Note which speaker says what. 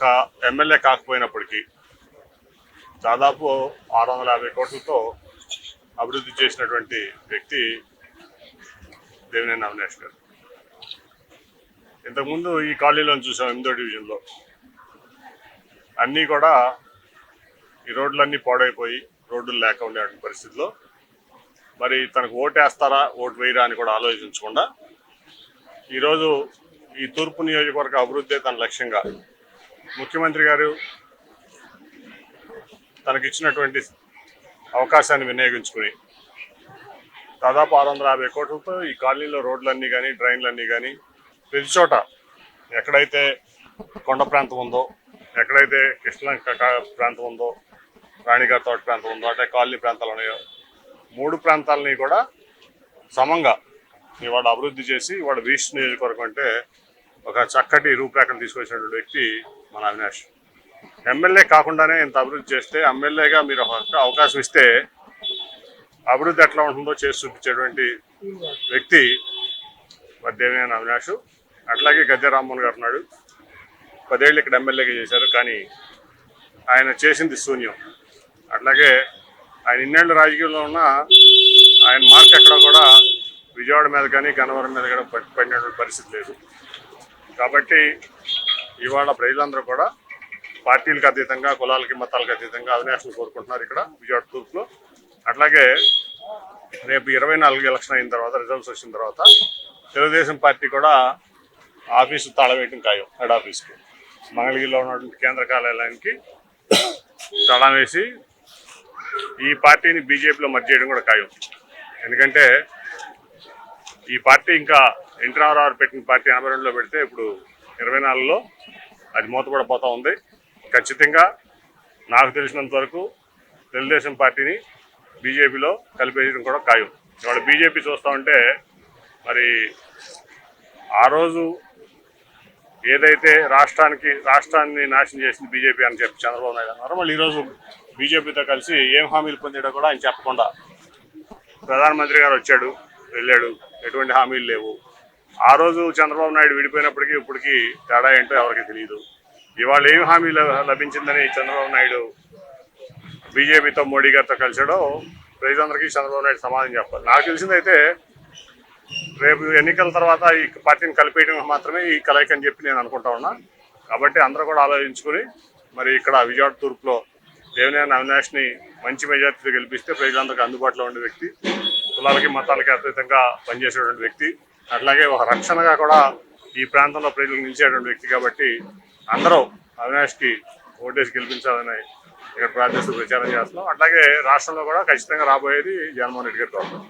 Speaker 1: ఒక ఎమ్మెల్యే కాకపోయినప్పటికీ దాదాపు ఆరు వందల యాభై కోట్లతో అభివృద్ధి చేసినటువంటి వ్యక్తి దేవినేని అవినాష్ గారు. ఇంతకుముందు ఈ కాలనీలో చూసాం ఎనిమిదో డివిజన్లో. అన్నీ కూడా ఈ రోడ్లన్నీ పాడైపోయి రోడ్లు లేక ఉండేటువంటి పరిస్థితిలో మరి తనకు ఓటు వేస్తారా ఓటు వేయరా అని కూడా ఆలోచించకుండా ఈరోజు ఈ తూర్పు నియోజకవర్గ అభివృద్ధి తన లక్ష్యంగా ముఖ్యమంత్రి గారు తనకిచ్చినటువంటి అవకాశాన్ని వినియోగించుకుని దాదాపు ఆరు వందల యాభై కోట్లతో ఈ కాలనీలో రోడ్లన్నీ కానీ డ్రైన్లన్నీ కానీ ప్రతి చోట ఎక్కడైతే కొండ ప్రాంతం ఉందో ఎక్కడైతే కృష్ణలంక ప్రాంతం ఉందో రాణిగారి తోట ప్రాంతం ఉందో అంటే కాలనీ ప్రాంతాలు ఉన్నాయో మూడు ప్రాంతాలని కూడా సమంగా ఇవాళ అభివృద్ధి చేసి ఇవాళ వీస్ట్ నియోజకవర్గం అంటే ఒక చక్కటి రూపురేఖలు తీసుకొచ్చినటువంటి వ్యక్తి మన అవినాష్. ఎమ్మెల్యే కాకుండానే ఇంత అభివృద్ధి చేస్తే ఎమ్మెల్యేగా మీరు ఒక అవకాశం ఇస్తే అభివృద్ధి ఎట్లా ఉంటుందో చేసి చూపించేటువంటి వ్యక్తి మరి దేవినేని అవినాష్. అట్లాగే గద్దె రామ్మోహన్ గారు ఉన్నాడు. పదేళ్ళు ఇక్కడ ఎమ్మెల్యేగా చేశారు కానీ ఆయన చేసింది శూన్యం. అట్లాగే ఆయన ఇన్నేళ్ళు రాజకీయంలో ఉన్న ఆయన మార్క్ ఎక్కడ కూడా విజయవాడ మీద కానీ గన్నవరం మీద కూడా పడినటువంటి పరిస్థితి లేదు. కాబట్టి ఇవాళ ప్రజలందరూ కూడా పార్టీలకు అతీతంగా కులాలకి మతాలకు అతీతంగా అవినాశం కోరుకుంటున్నారు ఇక్కడ విజయవాడ తూర్పులో అట్లాగే రేపు ఇరవై నాలుగు ఎలక్షన్ అయిన తర్వాత రిజల్ట్స్ వచ్చిన తర్వాత తెలుగుదేశం పార్టీ కూడా ఆఫీసు తాళవేయటం ఖాయం హెడ్ ఆఫీస్కి. మంగళగిరిలో ఉన్నటువంటి కేంద్ర కార్యాలయానికి తాళం వేసి ఈ పార్టీని బీజేపీలో మర్జ్ చేయడం కూడా ఖాయం. ఎందుకంటే ఈ పార్టీ ఇంకా ఎన్టీఆర్ఆర్ పెట్టిన పార్టీ ఎనభై రెండులో పెడితే ఇప్పుడు ఇరవై నాలుగులో అది మూతపడిపోతూ ఉంది. ఖచ్చితంగా నాకు తెలిసినంత వరకు తెలుగుదేశం పార్టీని బీజేపీలో కలిపేయడం కూడా ఖాయం. ఇవాళ బీజేపీ చూస్తూ ఉంటే మరి ఆ రోజు ఏదైతే రాష్ట్రానికి రాష్ట్రాన్ని నాశనం చేసింది బీజేపీ అని చెప్పి చంద్రబాబు నాయుడు అన్నారు మళ్ళీ ఈరోజు బీజేపీతో కలిసి ఏం హామీలు పొందాడో కూడా ఆయన చెప్పకుండా ప్రధానమంత్రి గారు వచ్చాడు వెళ్ళాడు. ఎటువంటి హామీలు లేవు. ఆ రోజు చంద్రబాబు నాయుడు విడిపోయినప్పటికీ ఇప్పటికీ తేడా ఏంటో ఎవరికి తెలియదు ఇవాళ ఏమి హామీ లభించిందని చంద్రబాబు నాయుడు బీజేపీతో మోడీ గారితో కలిసాడో ప్రజలందరికీ చంద్రబాబు నాయుడు సమాధానం చెప్పాలి. నాకు తెలిసిందైతే రేపు ఎన్నికల తర్వాత ఈ పార్టీని కలిపేయడం మాత్రమే ఈ కలయిక అని చెప్పి నేను అనుకుంటా ఉన్నా. కాబట్టి అందరూ కూడా ఆలోచించుకుని మరి ఇక్కడ విజయవాడ తూర్పులో దేవినేని అవినాష్ని మంచి మెజార్టీతో గెలిపిస్తే ప్రజలందరికీ అందుబాటులో ఉండే వ్యక్తి కులాలకి మతాలకి అతీతంగా పనిచేసేటువంటి వ్యక్తి అట్లాగే ఒక రక్షణగా కూడా ఈ ప్రాంతంలో ప్రజలకు నిలిచేటువంటి వ్యక్తి కాబట్టి అందరూ అవినాష్కి ఓటేసి గెలిపించాలని ఇక్కడ ప్రార్థిస్తూ ప్రచారం చేస్తున్నాం. అట్లాగే రాష్ట్రంలో కూడా ఖచ్చితంగా రాబోయేది జగన్మోహన్ రెడ్డి గారి గవర్నమెంట్